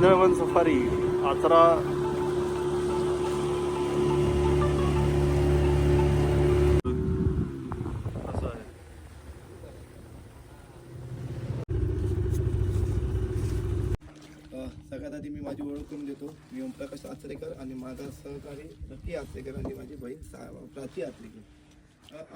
कांदळवन सफारी आचरा. असं आहे सगळ्यात आधी मी माझी ओळख करून देतो. मी ओमप्रकाश आचरेकर आणि माझा सहकारी लकी आचरेकर आणि माझी बहीण सा प्राची आचरेकर.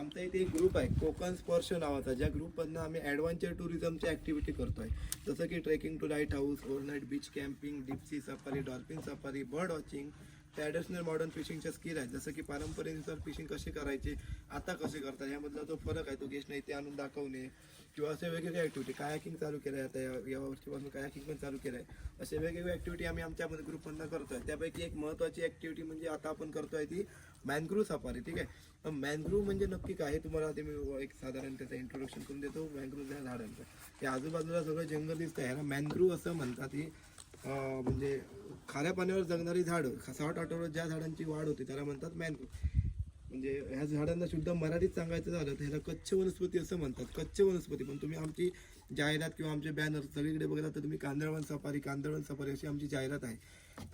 आमचा इथे एक ग्रुप आहे कोकण स्पर्श नावाचा ज्या ग्रुपमधनं आम्ही ॲडव्हेंचर टुरिझमची ॲक्टिव्हिटी करतोय. जसं की trekking to lighthouse overnight beach camping deep sea safari dolphin safari bird watching traditional modern फिशिंगच्या skill आहेत. जसं की पारंपरेनुसार फिशिंग कशी करायची आता कसे करतात यामधला जो फरक आहे तो गेस्टने इथे आणून दाखवणे किंवा असे वेगवेगळे ॲक्टिव्हिटी कायाकिंग चालू केलं आहे आता या- या वर्षीपासून कायाकिंग पण चालू केलं आहे असे वेगवेगळे ॲक्टिव्हिटी आम्ही आमच्यामध्ये ग्रुपमधनं आहे त्यापैकी एक महत्त्वाची ॲक्टिव्हिटी म्हणजे आता आपण करतो आहे ती मॅनग्रोव्ह सफारी ठीक आहे? मॅनग्रूव्ह म्हणजे नक्की काय? तुम्हाला आधी मी एक साधारण त्याचं इंट्रोडक्शन करून देतो. मॅनग्रूव्ह ह्या झाडांचं. हे आजूबाजूला सगळं जंगल दिसतं ह्याला मॅनग्रूव्ह असं म्हणतात. ही म्हणजे खाऱ्या पाण्यावर जगणारी झाडं साठ आठवड्यात ज्या झाडांची वाढ होते त्याला म्हणतात मॅनग्रूव्ह म्हणजे ह्या झाडांना शुद्ध मराठीत सांगायचं झालं तर ह्याला कच्छ वनस्पती असं म्हणतात. कच्छ वनस्पती. पण तुम्ही आमची जाहिरात किंवा आमचे बॅनर सगळीकडे बघितला तर तुम्ही कांदळवन सफारी कांदळवन सफारी अशी आमची जाहिरात आहे.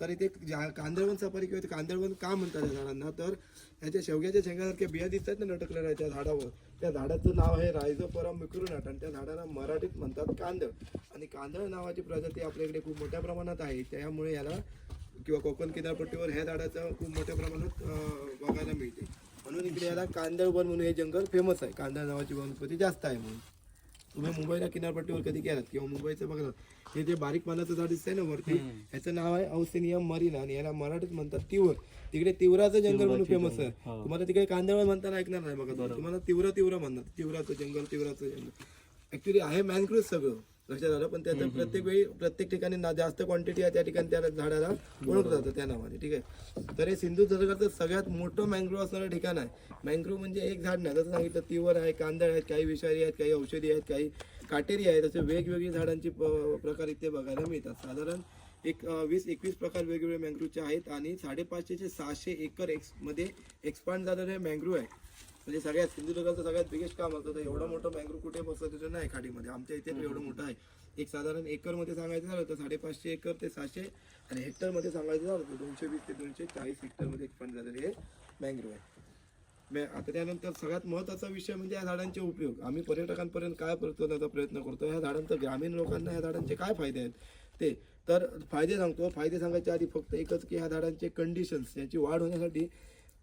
तर इथे ज्या कांदळवन सफारी किंवा कांदळवन का म्हणतात या झाडांना? तर ह्याच्या शेवग्याच्या शेंगासारख्या बिया दिसतात ना लटकलेल्या त्या झाडावर. त्या झाडाचं नाव आहे रायझोपरम मिक्रोनाट आणि त्या झाडाला मराठीत म्हणतात कांदळ. आणि कांदळ नावाची प्रजाती आपल्याकडे खूप मोठ्या प्रमाणात आहे. त्यामुळे याला किंवा कोकण किनारपट्टीवर ह्या झाडाचं खूप मोठ्या प्रमाणात बघायला मिळते. म्हणून इकडे याला कांदळवन म्हणून हे जंगल फेमस आहे. कांदळ नावाची वनस्पती जास्त आहे म्हणून. तुम्ही मुंबईला किनारपट्टीवर कधी गेलात किंवा मुंबईचं बघा हे जे बारीक पानाचं झाड दिसतंय ना वरती ह्याचं नाव आहे औसेनियम मरीना आणि याला मराठीत म्हणतात तिवर. तिकडे तिवराचं जंगल म्हणून फेमस आहे. तुम्हाला तिकडे कांदळवन म्हणताना ऐकणार नाही बघा तुम्ही. तुम्हाला तीव्र तीव्र म्हणतात. तिवराचं जंगल तिवराचं जंगल. ऍक्च्युली आहे मॅनग्रोव्ह सगळं. लक्षात आलं पण त्याचं प्रत्येक वेळी प्रत्येक ठिकाणी ना जास्त क्वांटिटी आहे त्या ठिकाणी त्या झाडाला ओळखलं जातं त्या नावाने ठीक आहे? तर हे सिंधुदुर्गाचं सगळ्यात मोठं मँग्रोव्ह असणारं ठिकाण आहे. मँग्रोव्ह म्हणजे एक झाड नाही जसं सांगितलं तिवर आहे कांदळ आहेत काही विषारी आहेत काही औषधी आहेत काही काटेरी आहेत असे वेगवेगळी झाडांची प्रकार इथे बघायला मिळतात. साधारण एक वीस एकवीस प्रकार वेगवेगळे मँग्रोव्हचे आहेत आणि साडेपाचशे ते सहाशे एकर एक्समध्ये एक्सपांड झालेलं हे मँग्रोव्ह आहे. म्हणजे सगळ्यात सिंधुदुर्गाचं सगळ्यात बिगेस्ट काम असतं तर एवढं मोठं मँग्रोव्ह कुठे बसतं तिथं नाही खाडीमध्ये. आमच्या इथे तर एवढं मोठं आहे. एक साधारण एकरमध्ये सांगायचं झालं तर साडेपाचशे एकर ते सहाशे आणि हेक्टरमध्ये सांगायचं झालं तर दोनशे वीस ते दोनशे चाळीस हेक्टरमध्ये एक्सपांड झालेले हे मँग्रोव्ह आहे. आता त्यानंतर सगळ्यात महत्त्वाचा विषय म्हणजे या झाडांचे उपयोग. आम्ही पर्यटकांपर्यंत काय पोहोचवण्याचा प्रयत्न करतो? ह्या झाडांचा ग्रामीण लोकांना ह्या झाडांचे काय फायदे आहेत? ते तर फायदे सांगतो. फायदे सांगायच्या आधी फक्त एकच की ह्या झाडांचे कंडिशन्स याची वाढ होण्यासाठी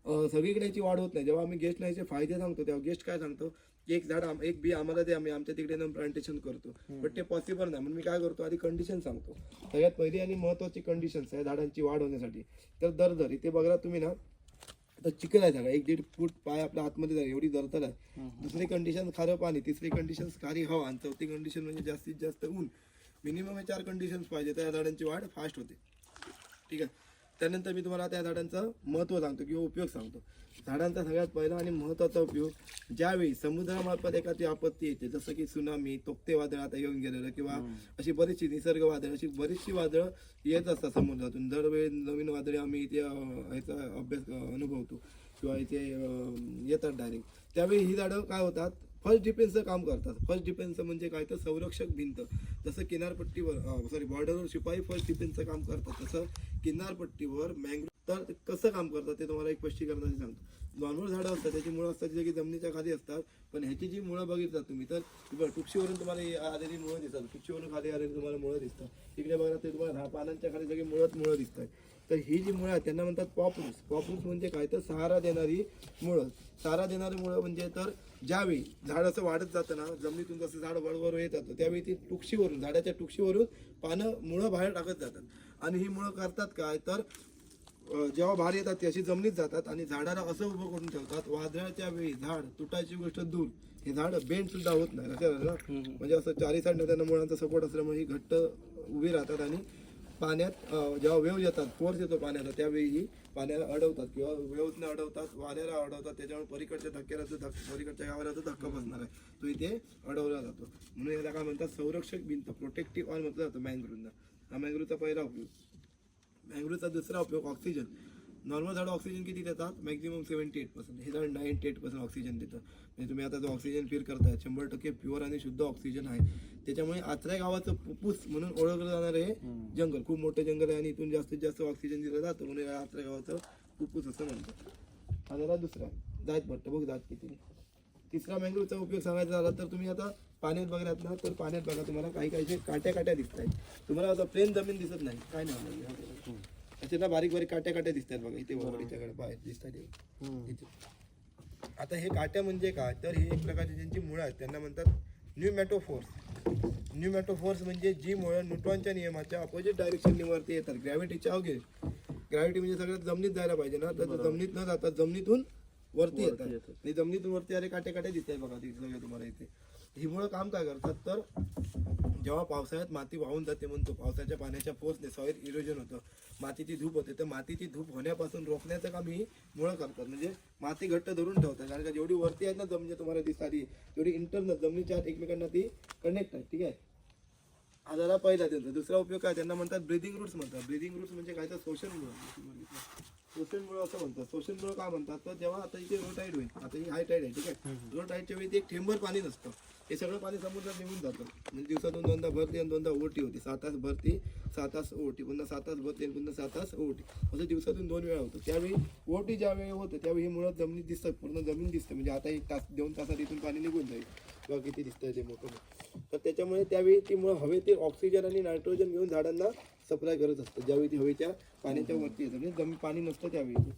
सगळीकडे याची वाढ होत नाही. जेव्हा आम्ही गेस्ट याचे फायदे सांगतो तेव्हा गेस्ट काय सांगतो? की एक झाड एक बी आम्हाला ते आम्ही आमच्या तिकडे प्लांटेशन करतो. बट ते पॉसिबल नाही. म्हणून मी काय करतो? आधी कंडिशन सांगतो. सगळ्यात पहिली आणि महत्त्वाची कंडिशन्स आहे झाडांची वाढ होण्यासाठी. तर दर दर इथे बघा तुम्ही ना आता चिकन आहे सगळं. एक दीड फूट पाय आपल्या आतमध्ये जाईल एवढी दरतल आहे. दुसरी कंडिशन खारं पाणी. तिसरी कंडिशन खारी हवा. आणि चौथी कंडिशन म्हणजे जास्तीत जास्त ऊन. मिनिमम हे चार कंडिशन्स पाहिजे. त्या झाडांची वाढ फास्ट होते. ठीक आहे? त्यानंतर मी तुम्हाला त्या झाडांचं महत्त्व सांगतो किंवा उपयोग सांगतो. झाडांचा सगळ्यात पहिला आणि महत्त्वाचा उपयोग ज्यावेळी समुद्रामार्फत एखादी आपत्ती येते जसं की सुनामी तोक्ते वादळ आता येऊन गेलेलं किंवा अशी बरीचशी निसर्ग वादळ अशी बरीचशी वादळं येत असतात समुद्रातून. दरवेळी नवीन वादळे आम्ही इथे अं, ह्याचा अभ्यास अनुभवतो किंवा इथे येतात डायरेक्ट त्यावेळी ही झाडं काय होतात? फर्स्ट डिफेन्सचं काम करतात. फर्स्ट डिफेन्सचं म्हणजे काय? तर संरक्षक भिंत. जसं किनारपट्टीवर सॉरी बॉर्डरवर शिपाई फर्स्ट डिफेन्सचं काम करतात. तसं किनारपट्टीवर मँग्रो तर कसं काम करतात ते तुम्हाला एक स्पष्टीकरणाने सांगतो. नॉर्मल झाडं असतात त्याची मुळं असतात जे की जमिनीच्या खाली असतात पण ह्याची जी मुळं बघितला तुम्ही तर बघा टुक्षीवरून तुम्हाला आलेली मुळं दिसतात. टुक्षीवरून खाली आलेली तुम्हाला मुळं दिसतात. इकडे बघा ते तुम्हाला पानांच्या खाली सगळी मुळत मुळं दिसतात तर ही जी मुळं आहेत त्यांना म्हणतात पॉपरूस. पॉपरूस म्हणजे काय? तर सहारा देणारी मुळं. सहारा देणारी मुळं म्हणजे तर ज्यावेळी झाड असं वाढत जातं ना जमिनीतून जसं झाड वळवर येत जातं त्यावेळी ती टुक्षीवरून झाडाच्या टुक्षीवरून पानं मुळं बाहेर टाकत जातात. आणि ही मुळं करतात काय? तर जेव्हा बाहेर येतात ती अशी जमिनीत जातात आणि झाडाला असं उभं करून ठेवतात वादळाच्या वेळी झाड तुटायची गोष्ट दूर. हे झाड बेंड सुद्धा होत नाही. म्हणजे असं चारी साईड त्यांना मुळांचा सपोर्ट असल्यामुळे ही घट्ट उभी राहतात आणि पाण्यात जेव्हा वेव येतात फोर्स येतो पाण्याला त्यावेळी ही पाण्याला अडवतात. किंवा वेवने अडवतात वाऱ्याला अडवतात त्याच्यामुळे पलीकडच्या धक्क्याला जो धक्का पलीकडच्या गावाला धक्का बसणार आहे तो इथे अडवला जातो. म्हणून याला काय म्हणतात संरक्षक भिंत प्रोटेक्टिव्ह ऑल म्हटलं जातं मँग्रोव्हना हा मँग्रोव्हचा पहिला उपयोग. मँग्रोव्हचा दुसरा उपयोग ऑक्सिजन नॉर्मल झाड ऑक्सिजन किती देतात? मॅक्झिमम सेव्हन्टी एट पर्सेंट हे झाड नाईन्टी एट पर्सेंट ऑक्सिजन देतं. म्हणजे तुम्ही आता जो ऑक्सिजन फील करताय शंभर टक्के प्युअर आणि शुद्ध ऑक्सिजन आहे. त्याच्यामुळे आचऱ्या गावाचं फुफ्फुस म्हणून ओळखलं जाणार हे जंगल. खूप मोठं जंगल आहे आणि इथून जास्तीत जास्त ऑक्सिजन दिलं जातं म्हणून या आचऱ्या गावाचं फुफ्फुस असं म्हणतात. हा झाला दुसरा दात पट्ट बघ दात किती. तिसरा मँग्रोवचा उपयोग सांगायचा झाला तर तुम्ही आता पाण्यात बघायलात ना तर पाण्यात बघा तुम्हाला काही काही असे काट्या काट्या दिसत आहेत तुम्हाला आता प्लेन जमीन दिसत नाही. काय नाही ना बारीक बारीक काट्या काट्या दिसत आहेत बघा इथे वडीच्याकडे बाहेर दिसतात हे. इथे. आता हे काट्या म्हणजे काय? तर हे एक प्रकारची ज्यांची मुळं आहेत त्यांना म्हणतात न्यूमॅटोफोर्स न्यूमॅटोफोर्स म्हणजे जी मुळं न्यूटॉनच्या नियमाच्या अपोजिट डायरेक्शनवरती येतात. ग्रॅव्हिटीच्या अवघे. ग्रॅव्हिटी म्हणजे सगळ्यात जमिनीत जायला पाहिजे ना. तर ते जमिनीत न जाता जमिनीतून वरती येतात. येतात. आणि जमिनीतून वरती आले काटे काटे दिसत आहे बघा सगळे तुम्हाला इथे. ही मुळं काम काय करतात? तर जेव्हा पावसाळ्यात माती वाहून जाते म्हणतो पावसाच्या पाण्याच्या फोर्सने सॉईल इरोजन होतं. मातीची धूप होते तर मातीची धूप होण्यापासून रोखण्याचं काम ही मुळं करतात. म्हणजे माती घट्ट धरून ठेवतात कारण का जेवढी वरती आहेत ना जमिनी तुम्हाला दिसणारी तेवढी इंटरनल जमिनीच्या आत एकमेकांना ती कनेक्ट आहे ठीक आहे? हा झाला पहिला त्यांचा. दुसरा उपयोग काय? त्यांना म्हणतात ब्रिदिंग रूट्स म्हणतात. ब्रिदिंग रूट्स म्हणजे काय? तर शोषण मुळे. शोषण मुळे असं म्हणतात. शोषण मुळे काय म्हणतात? तर जेव्हा आता इथे लो टाईड होईल आता ही हाय टाईड आहे ठीक आहे? लो टाईडच्या वेळी ते एक ठेंबर पाणी नसतं. हे सगळं पाणी समुद्रात निघून जातं. म्हणजे दिवसातून दोनदा भरती आणि दोनदा ओटी होती. सात तास भरती सात तास ओटी. पुन्हा सात तास भरती आणि पुन्हा सात तास ओटी. असं दिवसातून दोन वेळा होतं. त्यावेळी ओटी ज्या वेळी होतं त्यावेळी ही मुळात जमिनीत दिसतं. पूर्ण जमीन दिसतं. म्हणजे आता एक तास दोन तासात इथून पाणी निघून जाईल. किंवा किती दिसतंय ते मोठं. मोठं. तर त्याच्यामुळे त्यावेळी ती मुळं हवेतील ऑक्सिजन आणि नायट्रोजन घेऊन झाडांना सप्लाय करत असतं. ज्यावेळी ती हवेच्या पाण्याच्या वरती येतं. म्हणजे जमीन पाणी नसतं त्यावेळी.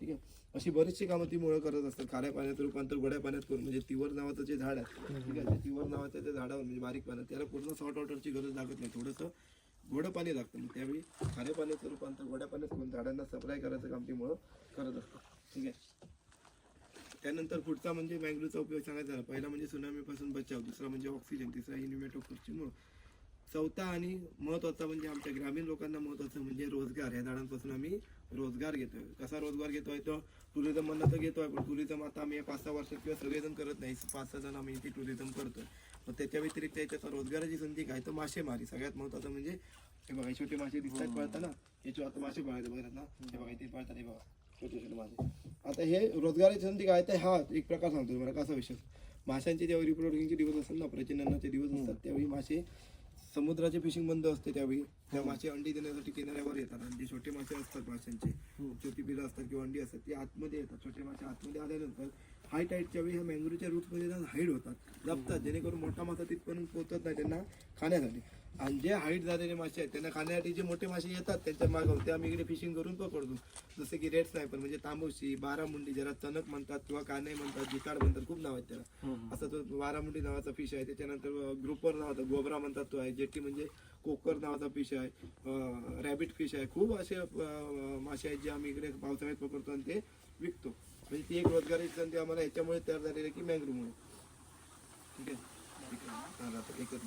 ठीक आहे? अशी बरीचशी कामं ती मुळं करत असतात. खाऱ्या पाण्यात रूपांतर गोड्या पाण्यात करून म्हणजे तिवर नावाचं जे झाड आहे ठीक आहे तिवर नावाचं त्या झाडावर म्हणजे बारीक पाण्यात त्याला पूर्ण सॉल्ट वॉटरची गरज लागत नाही. थोडंसं गोडं पाणी लागतं. मग त्यावेळी खाऱ्या पाण्याचं रूपांतर गोड्या पाण्यात करून झाडांना सप्लाय करायचं काम ती मुळं करत असतात. ठीक आहे? त्यानंतर पुढचा म्हणजे मँग्रोचा उपयोग सांगायचा झाला. पहिला म्हणजे सुनामीपासून बचाव दुसरा म्हणजे ऑक्सिजन तिसरा इन्व्हेटोफोर्सची मुळ. चौथा आणि महत्त्वाचा म्हणजे आमच्या ग्रामीण लोकांना महत्त्वाचं म्हणजे रोजगार. या झाडांपासून आम्ही रोजगार घेतोय. कसा रोजगार घेतोय तो? टुरिझम म्हणलं तर घेतोय पण टुरिझम आता आम्ही पाच सहा वर्षात किंवा सगळेजण करत नाही. पाच सहा जण आम्ही इथे टुरिझम करतोय. मग त्याच्या व्यतिरिक्त याच्यात रोजगाराची संधी काय? तर मासेमारी. सगळ्यात महत्वाचं म्हणजे हे बघा हे छोटे मासे दिसतात पळताना. याच्यावर आता मासे पळायचे बघतात ना? हे बघा इथे पळतात हे बघा. छोटे छोटे मासे. आता हे रोजगाराची संधी काय? तर हा एक प्रकार सांगतो तुम्हाला. कसा विषय? माशांचे जेव्हा रिप्रोडक्शनचे दिवस असतात ना प्रजननाचे दिवस असतात त्यावेळी मासे समुद्राचे फिशिंग बंद असते त्यावेळी. त्या मासे अंडी देण्यासाठी किनाऱ्यावर येतात. आणि जे छोटे मासे असतात माशांचे. छोटी पिलं असतात किंवा अंडी असतात ते आतमध्ये येतात. छोटे मासे आतमध्ये आल्यानंतर हाय टाईडच्या वेळी ह्या मँग्रोच्या रूटमध्ये जाऊन हाईड होतात. लपतात जेणेकरून मोठा मासा तिथपर्यंत पोहोचत नाही त्यांना खाण्यासाठी. आणि जे हाईट झालेले मासे आहेत त्यांना खाण्यासाठी जे मोठे मासे येतात त्यांच्या मागावर ते आम्ही इकडे फिशिंग करून पकडतो. जसे की रेड स्नायपर म्हणजे तांबोशी बारामुंडी ज्याला चणक म्हणतात किंवा काने म्हणतात जिताड म्हणतात खूप नाव आहेत त्याला. असा तो बारामुंडी नावाचा फिश आहे. त्याच्यानंतर ग्रुपर नावाचा गोबरा म्हणतात तो आहे जेटी म्हणजे कोकर नावाचा फिश आहे रॅबिट फिश आहे. खूप असे मासे आहेत जे आम्ही इकडे पावसाळ्यात पकडतो आणि ते विकतो. म्हणजे ती एक रोजगाराची संधी आम्हाला याच्यामुळे तयार झालेली आहे की मँग्रोमुळे ठीक आहे? एकच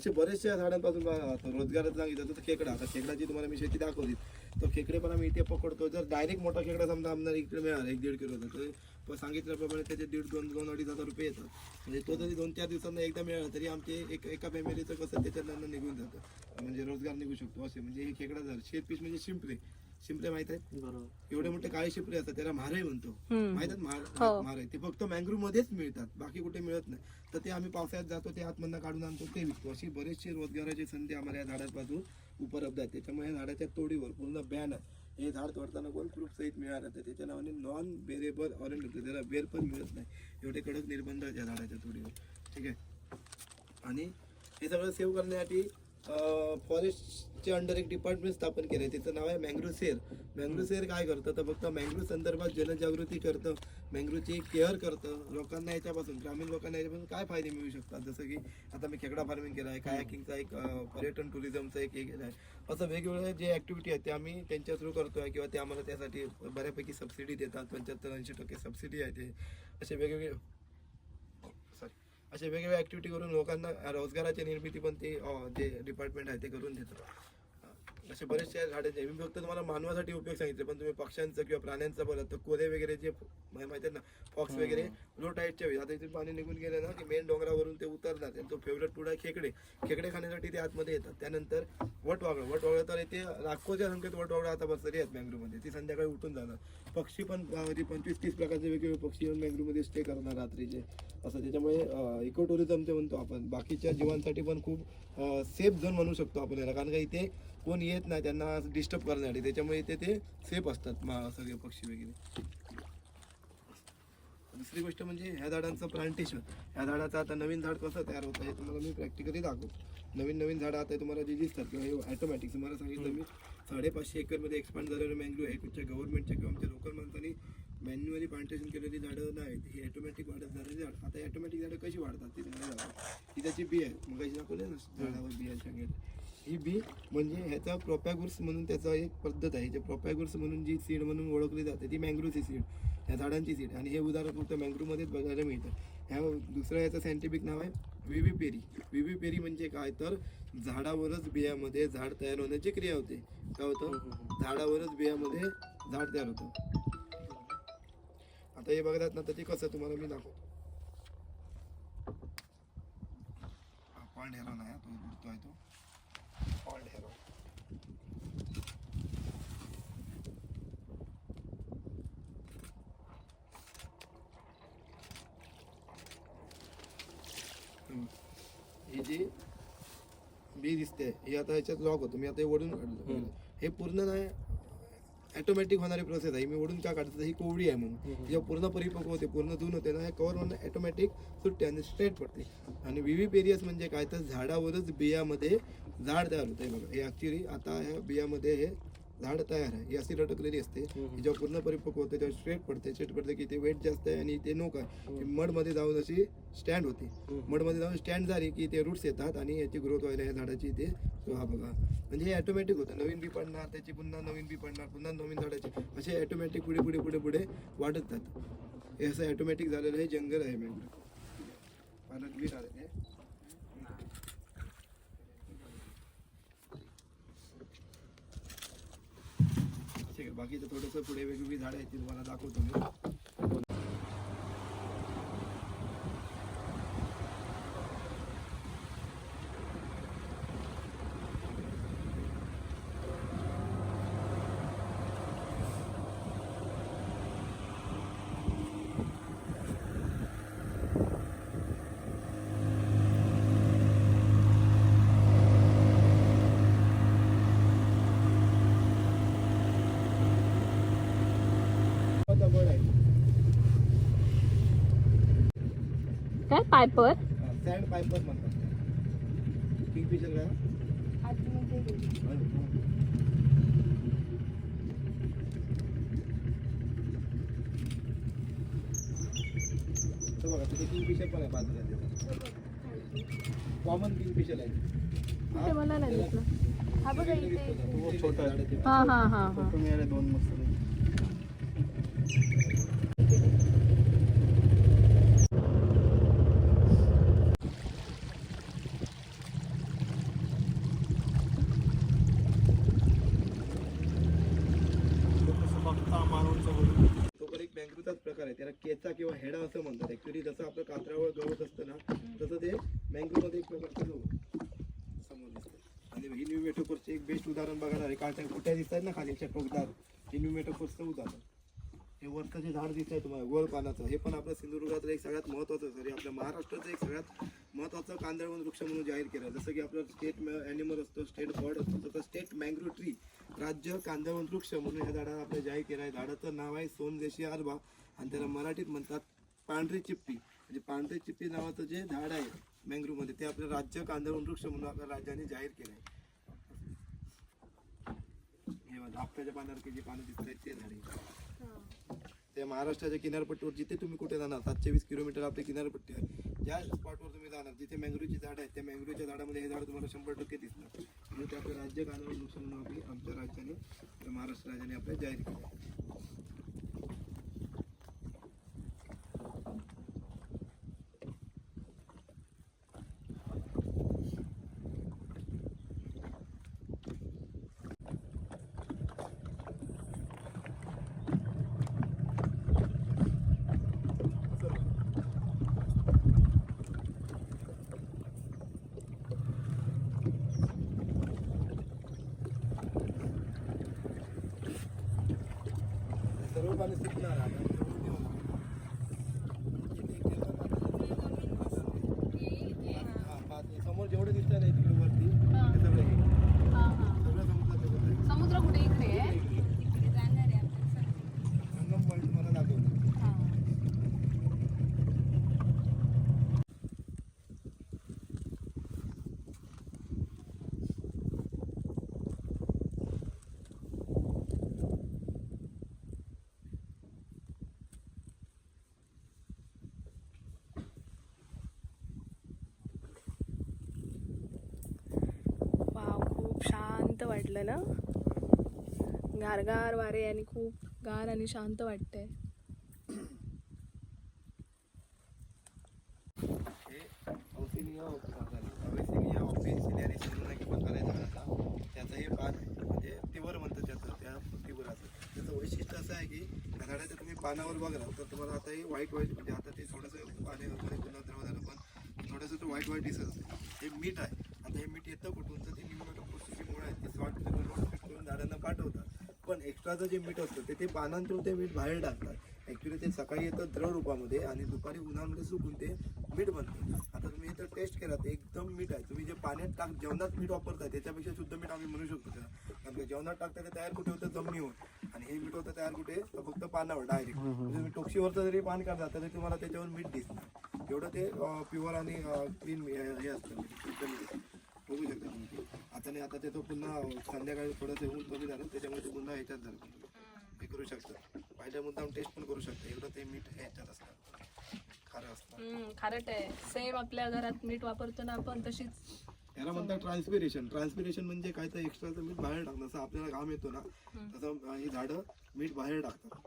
असे बरेचशा झाडांपासून आता रोजगारात सांगितलं तर खेकडा. आता खेकडाची तुम्हाला मी शेती दाखवली. तर खेकडे पण आम्ही इथे पकडतो. जर डायरेक्ट मोठा खेकडा समजा आमदार इकडे मिळाला एक दीड किलोचा तर प- सांगितल्याप्रमाणे त्याचे दीड दोन दोन अडीच हजार रुपये येतात. म्हणजे तो जरी दोन चार दिवसांना एकदा मिळाला तरी आमचे एक एका फॅमिलीचं कसं त्याच्यात निघून जातं. म्हणजे रोजगार निघू शकतो असे. म्हणजे हे खेकडा झालं शेतपीस म्हणजे शिंपले शिंपले माहीत आहे बरोबर. एवढे मोठे काळे शिपरे असतात त्याला म्हारही म्हणतो. माहीत आहेत? म्हार म्हार ते फक्त मँग्रोव मध्येच मिळतात बाकी कुठे मिळत नाही. तर ते आम्ही पावसाळ्यात जातो ते आतमधनं काढून आणतो ते विकतो. अशी बरेचशी रोजगाराची संधी आम्हाला या झाडांपासून उपलब्ध आहे त्याच्यामुळे या झाडाच्या तोडीवर पूर्ण बॅन आहे हे झाड तोडताना कोण प्रूफ सहित मिळालं तर त्याच्या नावाने नॉन बेरेबल ऑरेंज होतं. त्याला बेर पण मिळत नाही. एवढे कडक निर्बंध आहेत या झाडाच्या तोडीवर. ठीक आहे? आणि हे सगळं सेव्ह करण्यासाठी फॉरेस्टच्या अंडर एक डिपार्टमेंट स्थापन केलं आहे त्याचं नाव आहे मँग्रो सेर. मँग्रो सेर काय करतं? तर फक्त मँग्रो संदर्भात जनजागृती करतं. मँग्रोची केअर करतं. लोकांना याच्यापासून ग्रामीण लोकांना याच्यापासून काय फायदे मिळू शकतात? जसं की आता मी खेकडा फार्मिंग केला आहे कायाकिंगचा एक पर्यटन टुरिझमचा एक हे केलं आहे असं वेगवेगळे जे ॲक्टिव्हिटी आहेत ते आम्ही त्यांच्या थ्रू करतोय किंवा ते आम्हाला त्यासाठी बऱ्यापैकी सबसिडी देतात. पंच्याहत्तर ऐंशी टक्के सबसिडी आहे ते. असे वेगवेगळे अशा वेगवेगळ्या ऍक्टिव्हिटी करून लोकांना रोजगाराची निर्मिती पण ते जे डिपार्टमेंट आहे ते करून देतात. असे बरेचसे झाडे आहेत. मी फक्त तुम्हाला मानवासाठी उपयोग सांगितले पण तुम्ही पक्ष्यांचं किंवा प्राण्यांचं बोलत तर कोरे वगैरे जे माहिती आहे ना फॉक्स वगैरे लो टाईटचे हवे आता इथे पाणी निघून गेले ना की मेन डोंगरावरून ते उतरणार त्यांचा फेवरेट आहे खेकडे. खेकडे खाण्यासाठी ते आतमध्ये येतात. त्यानंतर वटवागळ वटवागळ तर इथे लाखोच्या संख्येत वटवागळ आता बसलेली आहेत मँग्रोमध्ये ती संध्याकाळी उठून जाणार पक्षी पण ते पंचवीस तीस प्रकारचे वेगवेगळे पक्षी येऊन मँग्रोमध्ये स्टे करणार रात्रीचे. असं त्याच्यामुळे इको टुरिझम ते म्हणतो आपण. बाकीच्या जीवांसाठी पण खूप सेफ झोन म्हणू शकतो आपण याला कारण का इथे कोण येत नाही त्यांना डिस्टर्ब करण्यासाठी. त्याच्यामुळे इथे ते सेफ असतात सगळे पक्षी वगैरे. दुसरी गोष्ट म्हणजे ह्या झाडांचं प्लांटेशन ह्या झाडाचं आता नवीन झाड कसं तयार होतं हे तुम्हाला मी प्रॅक्टिकली दाखवतो. नवीन नवीन झाडं आता तुम्हाला जे दिसतात किंवा हे ॲटोमॅटिक तुम्हाला सांगितलं मी साडेपाचशे एकरमध्ये एक्सपांड झालेलं मँग्रो आहे. कुठच्या गव्हर्नमेंटच्या किंवा आमच्या लोकल माणसांनी मॅन्युअली प्लांटेशन केलेली झाडं नाहीत ही ॲटोमॅटिक वाढत झालेली झाड आता ॲटोमॅटिक झाडं कशी वाढतात? ती तुम्हाला दाखवतो. ही त्याची बी आहे मग दाखवले ना झाडावर बियांच्या गेट ही बी म्हणजे ह्याचा प्रोपॅगुर्स म्हणून त्याचा एक पद्धत आहे. जे प्रोपॅगुर्स म्हणून जी सीड म्हणून ओळखली जाते ती मँग्रोची सीड ह्या झाडांची सीड आणि हे उदाहरण फक्त मँग्रोमध्येच बघायला मिळतं. ह्या दुसऱ्या याचं सायंटिफिक नाव आहे विवी पेरी विवी पेरी म्हणजे काय? तर झाडावरच बियामध्ये झाड तयार होण्याची क्रिया होते. काय होतं? झाडावरच बियामध्ये झाड तयार होतं. आता हे बघतात ना तर ते कसं तुम्हाला मी दाखवतो. पॉइंट हेरो नाही हा, तो उडतो आहे तो पॉइंट हेरो. ही जी बी दिसते ही आता ह्याच्यात लॉक होतो मी आता हे ओढून काढलं. हे पूर्ण नाही ऑटोमॅटिक होणारी प्रोसेस आहे. मी ओढून का काढतो ही कोवळी आहे म्हणून. जेव्हा पूर्ण परिपक्व होते पूर्ण धुवून होते. ना हे कवर ऑटोमॅटिक सुटते आणि स्ट्रेट पडते. आणि विवी पेरियस म्हणजे काय? तर झाडावरच बियामध्ये झाड तयार होते बघा. हे ऍक्च्युली आता ह्या बियामध्ये हे झाड तयार आहे. ही अशी लटकलेली असते. ही जेव्हा पूर्ण परिपक्व होते तेव्हा स्ट्रेट पडते. स्ट्रेट पडते की ते वेट जास्त आहे आणि ते नोक आहे. ती मडमध्ये जाऊन अशी स्टँड होते. मडमध्ये जाऊन स्टँड झाली की ते रूट्स येतात आणि याची ग्रोथ व्हायला या झाडाची ते हा बघा. म्हणजे हे ऑटोमॅटिक होतं. नवीन बी पडणार त्याची पुन्हा नवीन बी पडणार पुन्हा नवीन झाडाची. असे ऑटोमॅटिक पुढे पुढे पुढे पुढे वाढत जातात. हे असं ऑटोमॅटिक झालेलं हे जंगल आहे मॅंग्रो पालक बी ठीक बाकीचं थोडंसं पुढे वेगवेगळी झाडं आहेत ती तुम्हाला दाखवतो मी दगड आहे काय? पायपर? सँड पायपर म्हणतात. किंगफिशर काय? तो बघा तिथे किंगफिशर पण आहे बाजूला कॉमन किंगफिशर आहे. मला नाही दिसलं हा बघा इथे तो छोटा आहे. हा हा हा. हा दोन मस्त तसं बघता मानवचं बोलू तो पण एक मँग्रोचाच प्रकार आहे त्याला केचा किंवा हेडा असं म्हणतात ऍक्च्युली जसं आपलं कात्रावर गवत असतं ना तसं ते मँग्रोमध्ये एक प्रकारचं गवत समोर दिसतं आणि ही न्यू मेट्रोकोर्सचे एक बेस्ट उदाहरण बघायला ना काळच्या कुठ्या दिसत आहेत ना खाली? टोकदार. हे न्यू उदाहरण. हे वरचं जे झाड आहे तुम्हाला गोल पानाचं हे पण आपल्या सिंधुदुर्गातलं एक सगळ्यात महत्त्वाचं सॉरी आपल्या महाराष्ट्राचं एक सगळ्यात महत्त्वाचं कांदळवन वृक्ष म्हणून जाहीर केलं. जसं की आपलं स्टेट ॲनिमल असतो स्टेट बर्ड असतो तसं स्टेट मँग्रो ट्री राज्य कांदळवन वृक्ष म्हणून ह्या झाडाला आपलं जाहीर केलं आहे. झाडाचं नाव आहे सोनदेशी आरबा आणि त्याला मराठीत म्हणतात पांढरी चिप्पी म्हणजे पांढरी चिप्पी नावाचं जे झाड आहे मँग्रोमध्ये ते आपलं राज्य कांदळवन वृक्ष म्हणून आपल्या राज्याने जाहीर केलं आहे. आपट्याच्या पानासारखी जी पानं दिसत ते झाड. आहे त्या महाराष्ट्राच्या किनारपट्टीवर जिथे तुम्ही कुठे जाणार सातशे वीस किलोमीटर आपली किनारपट्टी आहे. ज्या स्पॉटवर तुम्ही जाणार जिथे मँग्रोची झाड आहेत त्या मँग्रोच्या झाडामध्ये हे झाड तुम्हाला शंभर टक्के दिसणार. म्हणजे ते आपलं राज्य वृक्ष म्हणून आपली आमच्या राज्याने आपल्या महाराष्ट्र राज्याने आपल्या जाहीर केलं आहे. पाणी सुकणार आहे. आणि ते उलटी होणार. इथे एक टेंबा पाणी हा, पाच- समोर जेवढे दिसत नाही तिकडे वरती ते सगळे हे. सगळं समुद्राचं होत आहे. समुद्र कुठे इकडे आहे संगम पॉईंट तुम्हाला दाखवतो वाव खूप शांत वाटलं ना? गारगार वारे आणि खूप गार आणि शांत वाटतंय. हे औसिनिया अवेसिनिया ऑफिसिलियारी सिलिनकी त्याचं हे पान म्हणजे तिवर म्हणतात त्याचं त्या तिवराचं. त्याचं वैशिष्ट्य असं आहे की त्या झाडाच्या तुम्ही पानावर बघाल तर तुम्हाला आता हे वाईट व्हाईट म्हणजे आता ते थोडंसं पाणी वगैरे पुन्हा द्रव झालं पण थोडंसं ते वाईट वाईट दिसत हे मीठ आहे आता हे मीठ येतं कुठून तर ते निम्न मुळे आहेत ते सॉल्ट करून झाडांना पाठवतात एक्स्ट्राचं जे मीठ असतं ते ते पानांतून ते मीठ बाहेर टाकतात. ॲक्च्युली ते सकाळी येतं द्रव रूपामध्ये आणि दुपारी उन्हामध्ये सुकून ते मीठ बनतं. आता तुम्ही इथं टेस्ट केला ते एकदम मीठ आहे. तुम्ही जे पाण्यात टाक जेवणात मीठ वापरताय त्याच्यापेक्षा शुद्ध मीठ आम्ही म्हणू शकतो त्याला कारण का जेवणात टाकता ते तयार कुठे होतं? जमिनीवर. आणि हे मीठ होतं तयार कुठे? तर फक्त पानावर डायरेक्ट म्हणजे तुम्ही टोक्षीवरचं जरी पान काढता तरी तुम्हाला त्याच्यावर मीठ दिसणार. एवढं ते प्युअर आणि क्लीन हे असतं. शुद्ध मीठ. बघू शकता तुम्ही. आता नाही आता ते तो पुन्हा संध्याकाळी थोडंसं ऊन कमी झालं त्याच्यामुळे ते पुन्हा ह्याच्यात झालं. हे करू शकता. पाहिजे मुद्दाम टेस्ट पण करू शकता. एवढं ते मीठ ह्याच्यात असतं. खारं असतं. खारट आहे. सेम आपल्या घरात मीठ वापरतो ना आपण तशीच. याला म्हणतात ट्रान्सपिरेशन ट्रान्सपिरेशन म्हणजे काय तर एक्स्ट्राचं मीठ बाहेर टाकणं. जसं आपल्याला घाम येतो ना तसं अं, ही झाडं मीठ बाहेर टाकतात.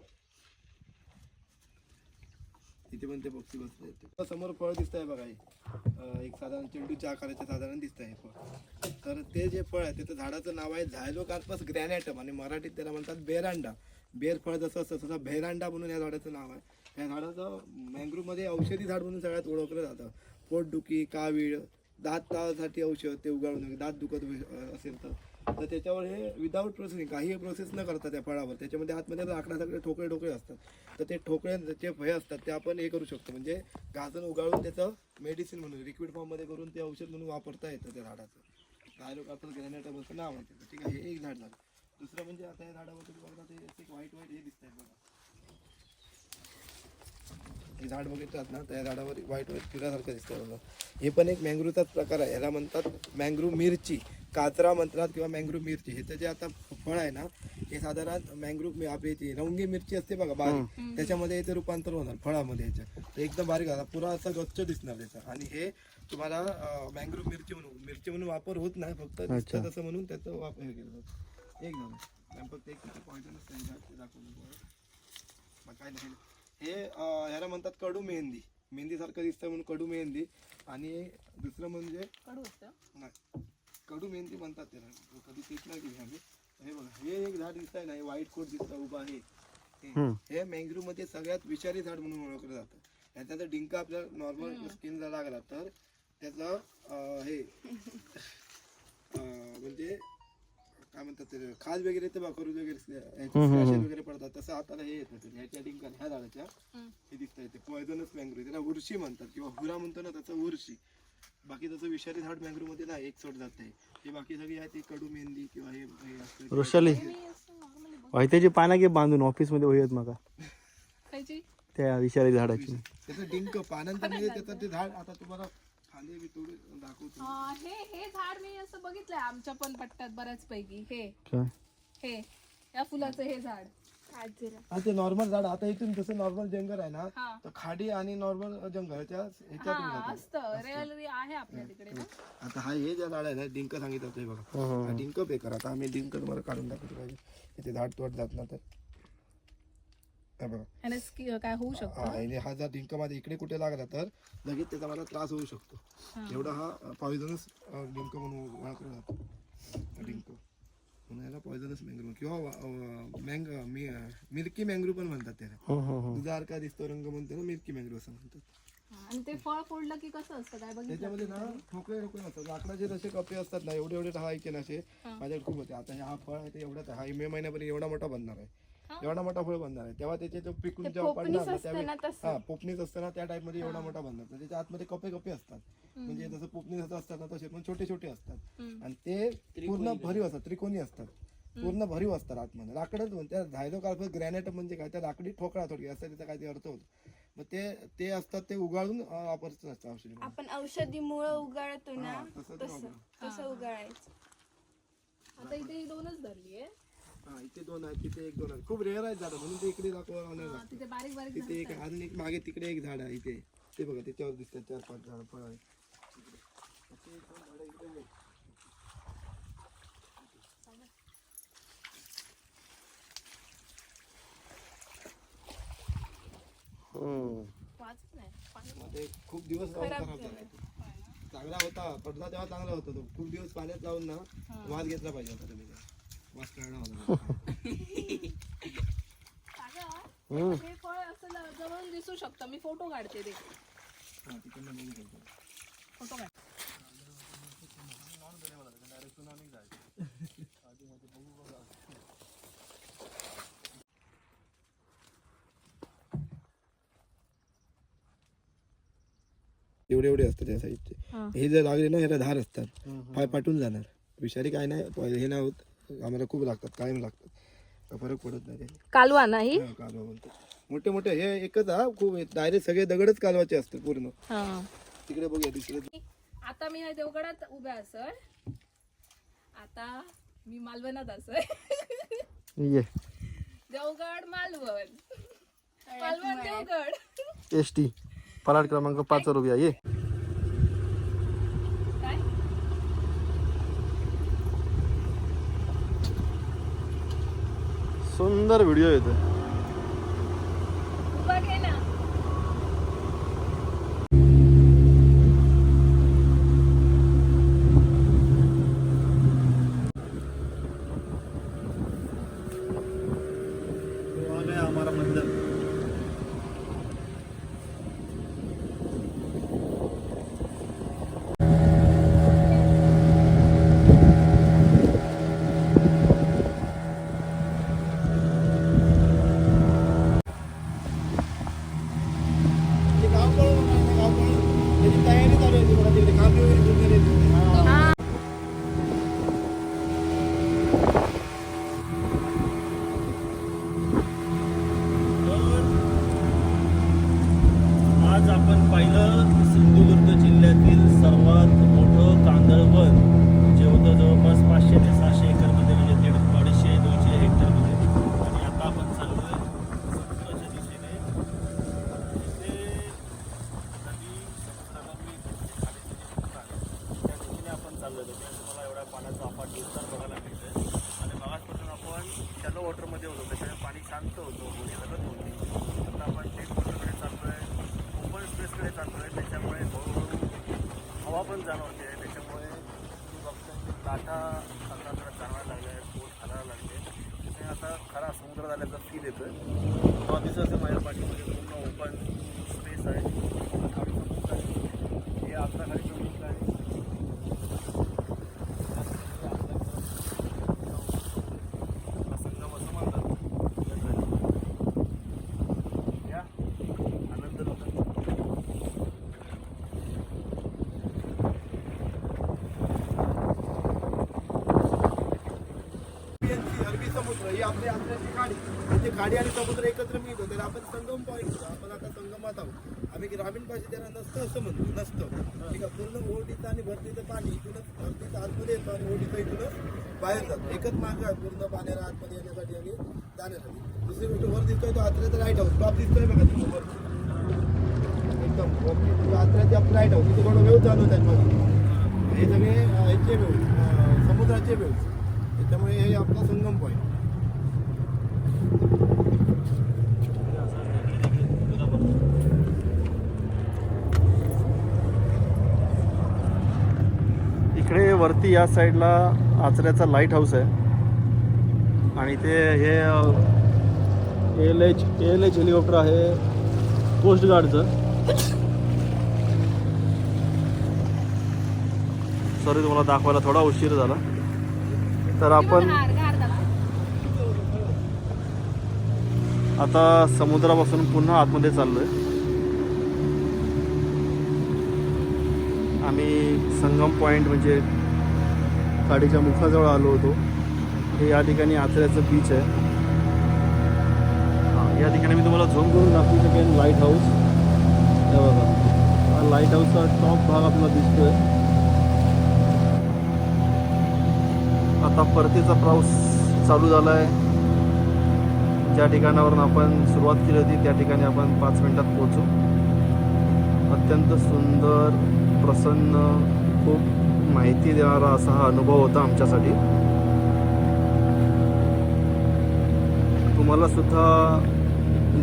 तिथे पण ते पक्षी बसले समोर फळ दिसत आहे बघा हे. एक साधारण चेंडूच्या आकाराचे साधारण दिसत आहे फळ. तर ते जे फळ आहे त्याचं झाडाचं नाव आहे झायलोकार्पस ग्रॅनॅटम आणि मराठीत त्याला म्हणतात बेरांडा. बेर फळ जसं असतं तसं बेरांडा म्हणून या झाडाचं नाव आहे. या झाडाचं मँग्रोवमध्ये औषधी झाड म्हणून सगळ्यात ओळखलं जातं. पोटदुखी कावीळ दात दातासाठी औषध ते उगाळून दात दुखत असेल तर. तर त्याच्यावर हे विदाऊट प्रोसेसिंग काही प्रोसेस न करता त्या फळावर. त्याच्यामध्ये आतमध्ये लाकडा सगळे ठोकळे ठोकळे असतात. तर ते ठोकळे जे भय असतात ते आपण हे करू शकतो. म्हणजे गाजर उगाळून त्याचं मेडिसिन म्हणून लिक्विड फॉर्ममध्ये करून ते औषध म्हणून वापरता येतं त्या झाडाचं. काय आपण ग्रॅनेटम असं नाव आहे ठीक आहे हे एक झाड झालं. दुसरं म्हणजे आता या झाडावर तुम्ही बघता ते एक व्हाईट व्हाईट हे दिसत आहे बघा. हे झाड बघितलं ना? त्या झाडावर व्हाईट व्हाईट किडासारखं दिसतं बघा. हे पण एक मँग्रूचाच प्रकार आहे. याला म्हणतात मँग्रू मिरची. काचरा म्हणतात किंवा मँग्रो मिरची ह्याचं जे आता फळ आहे ना हे साधारण मँग्रो आपली ती रंगी मिरची असते बघा बारीक. त्याच्यामध्ये याचं रूपांतर होणार फळामध्ये याच्या तर एकदम बारीक झाला. पुरा असा गच्च दिसणार त्याचा. आणि हे तुम्हाला मँग्रो मिरची म्हणून मिरची म्हणून वापर होत नाही फक्त दिसतं तसं म्हणून त्याचं वापर हे केलं जातं. एक झालं. आणि फक्त एक पॉईंटच दाखवून मग काय नाही हे ह्याला म्हणतात कडू मेहंदी. मेहंदीसारखं दिसतं म्हणून कडू मेहंदी. आणि दुसरं म्हणजे कडू होतं नाही. कडू मेहंदी म्हणतात त्याला. कधी तेच नाही केली आम्ही. हे बघा हे एक झाड दिसत आहे ना हे व्हाईट कोट दिसतं उभं आहे. हे- हे मँग्रू मध्ये सगळ्यात विषारी झाड म्हणून ओळखलं जातं. ह्याचा जर डिंक आपल्या नॉर्मल स्किनला लागला तर त्याचं अं, हे अं, म्हणजे काय म्हणतात ते खाज वगैरे ते करू वगैरे वगैरे पडतात. तसं हाताला हे येतं ते. ह्याच्या डिंकात ह्या झाडाच्या हे दिसत ते पॉयझनस मँग्रो त्याला उर्शी म्हणतात किंवा हुरा म्हणतो ना त्याचं उर्शी. बाकी तसं विषारी झाड मँग्रो मध्ये ना एक सोड जात. हे बाकी सगळी आहे ती कडू मेहंदी किंवा हे हे असतं. वायत्याची पानं घे बांधून ऑफिसमध्ये होईत माका खायची त्या विषारी झाडाची. त्याचं डिंक पानांचं म्हणजे त्याचं ते झाड आता तुम्हाला खाली मी थोडं दाखवतो. हा, हे हे झाड मी असं बघितलंय आमच्या पण पट्ट्यात बऱ्याच पैकी हे. काय? हे. या फुलाचं हे झाड. हा ते नॉर्मल झाड. आता इथून जसं नॉर्मल जंगल आहे ना हा. तर खाडी आणि नॉर्मल जंगल ह्याच्या ह्याच्यातून हा जातं. असतं. रेअली आहे आपल्या तिकडे ना. आता हा हे जे झाड आहे ना डिंक सांगितलं ते बघा. हा डिंक बेकार. आता आम्ही डिंक तुम्हाला काढून दाखवतो पाहिजे इथे झाड तोड जात ना तर हे बघा. आणि स्की- काय होऊ शकतं? हा, आणि हा जर डिंक माझ्या इकडे कुठे लागला तर लगेच त्याचा मला त्रास होऊ शकतो. एवढा हा पॉयझनस डिंक म्हणून ओळखला जातो. डिंक. म्हणून याला पॉयझनस मँग्रो किंवा मँग मिल्की मँग्रो पण म्हणतात त्याला. दुधासारखा दिसतो रंग म्हणतो ना मिल्की मँग्रो असं म्हणतात. हा, आणि ते फळ फोडलं की कसं असतं? काय बघितलं त्याच्यामध्ये ना ठोकळे ठोकळे असतात लाकडाचे जसे कपे असतात ना एवढे एवढे राहायचे ना असे माझ्याकडे खूप होते. आता हा फळ आहे ते एवढाच आहे. हा मे महिन्यापर्यंत एवढा मोठा बनणार आहे. एवढा मोठा फळ बनणार आहे. तेव्हा त्याचे जो पिकून ते जेव्हा पडणार ना त्यावेळी. हा पोपणीच असताना त्या टाइपमध्ये एवढा मोठा बनणार. तर त्याच्या आतमध्ये कपे कपे असतात. म्हणजे जसं पोपणी जसं असतात ना तसे पण छोटे छोटे असतात. आणि ते पूर्ण भरीव असतात त्रिकोणी असतात. पूर्ण भरीव असतात आतमध्ये. लाकडच म्हणजे त्या झायलो कार्बन ग्रॅनाइट म्हणजे काय? त्या लाकडी ठोकळा थोडी असं त्याचा काही अर्थ होतो मग ते ते असतात ते उगाळून वापरत असतात औषधी. आपण औषधी मुळे उगाळतो ना तसं उगाळायचं. आता इथे ही दोनच धरली आहे. हा इथे दोन आहेत तिथे एक दोन आहेत. खूप रेअर आहेत झाडं म्हणून ते इकडे दाखवा तिथे बारीक बारीक तिथे एक अजून एक मागे तिकडे एक झाड आहे इथे. ते बघा त्याच्यावर दिसतात चार पाच झाड फळ आहेत. खूप दिवस खराब झाला चांगला होता पडला तेव्हा चांगला होता तो. खूप दिवस पाण्यात लावून ना वास घेतला पाहिजे होता तुम्ही. हे फळ असं जवळून दिसू शकतं मी फोटो काढते ते. फोटो काढ एवढे एवढे असतात त्या साईजचे हे. जर लागले ना ह्याला धार असतात. पाय पाटून जाणार. विषारी काय नाही हे नाही होत. आम्हाला खूप लागतात कायम लागतात. काय फरक पडत नाही त्याने. कालवा नाही? हा, कालवा बोलतो मोठे मोठे हे एकच हा खूप डायरेक्ट सगळे दगडच कालवाचे असतात पूर्ण. तिकडे बघूया दुसरे आता मी ह्या देवगडात उभ्या असय आता मी मालवणात असय ये. देवगड मालवण. मालवण देवगड. S T. पलाट क्रमांक पाच उभ्या ये काय सुंदर व्हिडिओ येतो उभा घे ना तो आ गया हमारा मंदिर ते गाव पळून आहे, गाव पळून त्याची तयारी चालू आहे बघा तिकडे कांदे वगैरे घेऊन गेले. आज आपण पाहिलं सिंधुदुर्ग जिल्ह्यातील सर्वात मोठं कांदळवन जे होतं जवळपास पाचशे ते सहाशे एकरमध्ये म्हणजे दीड अडीचशे दोनशे हेक्टरमध्ये आणि आता आपण चाललोय समुद्राच्या दिशेने जिथे नदी समुद्राला मिळते खाली त्या दिशेने आपण चाललोय त्यामुळे तुम्हाला एवढ्या पाण्याचा अफाट विस्तार बघायला मिळतोय आणि मगासपासून आपण शॅलो वॉटरमध्ये होतो त्याच्यामुळे पाणी शांत होतो होडी लगत होती. आता आपण टेक वॉटरकडे आहे ओपन स्पेसकडे चालतो आहे त्याच्यामुळे हळूहळू हवा पण जाणवते त्याच्यामुळे लाटा बघता जरा लाटा जाणवायला लागल्या आहेत पोट हलायला लागले. त्यामुळे आता खरा समुद्र झाल्याचा फील आहे तेव्हा दिसत असेल माझ्या पाठीमध्ये पूर्ण ओपन स्पेस आहे खाली समुद्र आहे हे आपल्या खाली समुद्र आहे हा संगम असं म्हणतात या आनंद लुटा यांची अरबी समुद्र ही आपली आंध्राची खाडी म्हणजे खाडी आणि समुद्र एकत्र मिळतो तर आपण संगम पॉईंट आपण आता संगमात आहोत. आम्ही ग्रामीण भाषेत त्याला नसतं असं म्हणतो नसतं. ठीक आहे पूर्ण ओढीचं आणि भरतीचं पाणी इथूनच भरतीचं आतमध्ये येतं आणि ओढीचं इथूनच बाहेर जातं. एकच मार्ग आहे पूर्ण पाण्याला आतमध्ये येण्यासाठी आणि जाण्यासाठी. दुसरी गोष्ट वर दिसतोय तो आत्र्याचा लाइट हाऊस टॉप दिसतोय बघा तिथं वर. एकदम वरती आत्र्याचा लाइट हाऊस तिथे थोडं वेळ चालू आहे मग हे सगळे ह्याचे वेव्स समुद्राचे वेळ. त्यामुळे हे आपला संगम पॉईंट इकडे वरती या साईडला आचऱ्याचा लाइट हाऊस आहे. आणि ते हे L H L H helicopter आहे कोस्ट गार्डचं सॉरी तुम्हाला दाखवायला थोडा उशीर झाला. तर आपण आता समुद्रापासून पुन्हा आतमध्ये चाललो आहे आम्ही संगम पॉईंट म्हणजे खाडीच्या मुखाजवळ आलो होतो. हे या ठिकाणी आचऱ्याचं बीच आहे. हां या ठिकाणी मी तुम्हाला झोम करून दाखवू शकेन लाइट हाऊस हे बघा हा लाइट हाऊसचा टॉप भाग आपला दिसतोय. आता परतीचा पाऊस चालू झाला आहे ज्या ठिकाणावरून आपण सुरुवात केली होती त्या ठिकाणी आपण पाच मिनिटात पोहोचू. अत्यंत सुंदर प्रसन्न खूप माहिती देणारा असा हा अनुभव होता आमच्यासाठी. तुम्हाला सुद्धा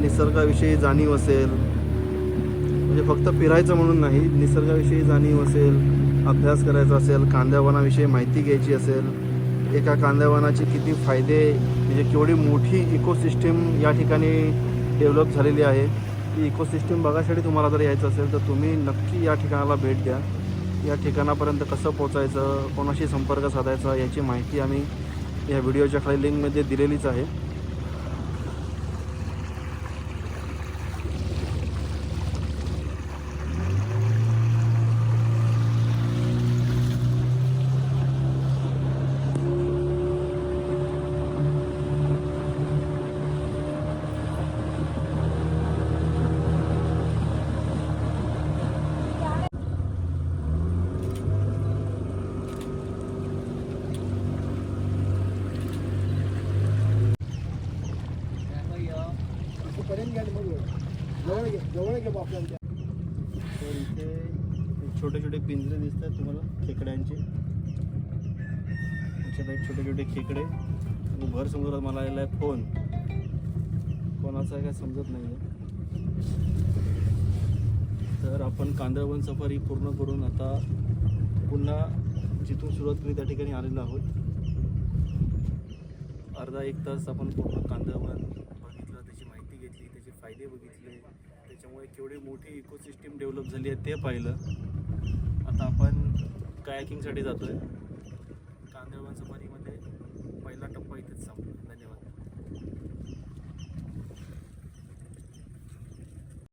निसर्गाविषयी जाणीव असेल म्हणजे फक्त फिरायचं म्हणून नाही निसर्गाविषयी जाणीव असेल अभ्यास करायचा असेल कांद्यावनाविषयी माहिती घ्यायची असेल एका कांद्यावनाचे किती फायदे म्हणजे केवढी मोठी इकोसिस्टीम या ठिकाणी डेव्हलप झालेली आहे. ती इकोसिस्टीम बघायसाठी तुम्हाला जर यायचं असेल तर तुम्ही नक्की या ठिकाणाला भेट द्या. या ठिकाणापर्यंत कसं पोचायचं कोणाशी संपर्क साधायचा याची माहिती आम्ही या व्हिडिओच्या खाली लिंकमध्ये दिलेलीच आहे. तर इथे छोटे छोटे पिंजरे दिसत आहेत तुम्हाला खेकड्यांचे. त्याच्यात छोटे छोटे खेकडे. भर समुद्रात मला आलेला आहे फोन. कोणाचा आहे काय समजत नाही आहे तर आपण कांदळवन सफारी पूर्ण करून आता पुन्हा जिथून सुरुवात केली त्या ठिकाणी आलेलो आहोत. अर्धा एक तास आपण पूर्ण कांदळवन बघितलं त्याची माहिती घेतली त्याचे फायदे बघितले. त्यामुळे केवढी मोठी इकोसिस्टीम डेव्हलप झाली आहे ते पाहिलं. आता आपण कायाकिंगसाठी जातो आहे कांदळवन सफारीमध्ये पहिला टप्पा इथेच संपला.